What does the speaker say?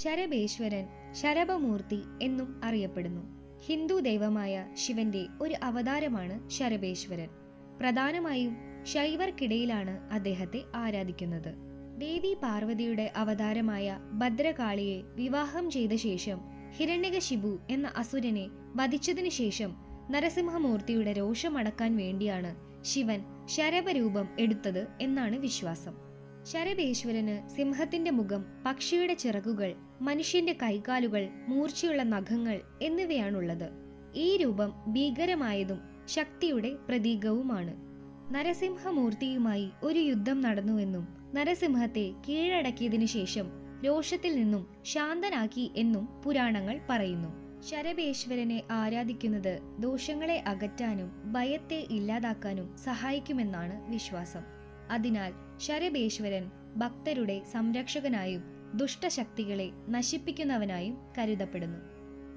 ശരബേശ്വരൻ ശരഭമൂർത്തി എന്നും അറിയപ്പെടുന്നു. ഹിന്ദു ദൈവമായ ശിവന്റെ ഒരു അവതാരമാണ് ശരഭേശ്വരൻ. പ്രധാനമായും ശൈവർക്കിടയിലാണ് അദ്ദേഹത്തെ ആരാധിക്കുന്നത്. ദേവി പാർവതിയുടെ അവതാരമായ ഭദ്രകാളിയെ വിവാഹം ചെയ്ത ശേഷം ഹിരണ്യകശിബു എന്ന അസുരനെ വധിച്ചതിനു ശേഷം നരസിംഹമൂർത്തിയുടെ രോഷമടക്കാൻ വേണ്ടിയാണ് ശിവൻ ശരഭരൂപം എടുത്തത് എന്നാണ് വിശ്വാസം. ശരഭേശ്വരന് സിംഹത്തിന്റെ മുഖം പക്ഷിയുടെ ചിറകുകൾ മനുഷ്യന്റെ കൈകാലുകൾ മൂർച്ചയുള്ള നഖങ്ങൾ എന്നിവയാണുള്ളത്. ഈ രൂപം ഭീകരമായതും ശക്തിയുടെ പ്രതീകവുമാണ്. നരസിംഹമൂർത്തിയുമായി ഒരു യുദ്ധം നടന്നുവെന്നും നരസിംഹത്തെ കീഴടക്കിയതിനു ശേഷം രോഷത്തിൽ നിന്നും ശാന്തനാക്കി എന്നും പുരാണങ്ങൾ പറയുന്നു. ശരഭേശ്വരനെ ആരാധിക്കുന്നത് ദോഷങ്ങളെ അകറ്റാനും ഭയത്തെ ഇല്ലാതാക്കാനും സഹായിക്കുമെന്നാണ് വിശ്വാസം. അതിനാൽ ശരഭേശ്വരൻ ഭക്തരുടെ സംരക്ഷകനായും ദുഷ്ടശക്തികളെ നശിപ്പിക്കുന്നവനായും കരുതപ്പെടുന്നു.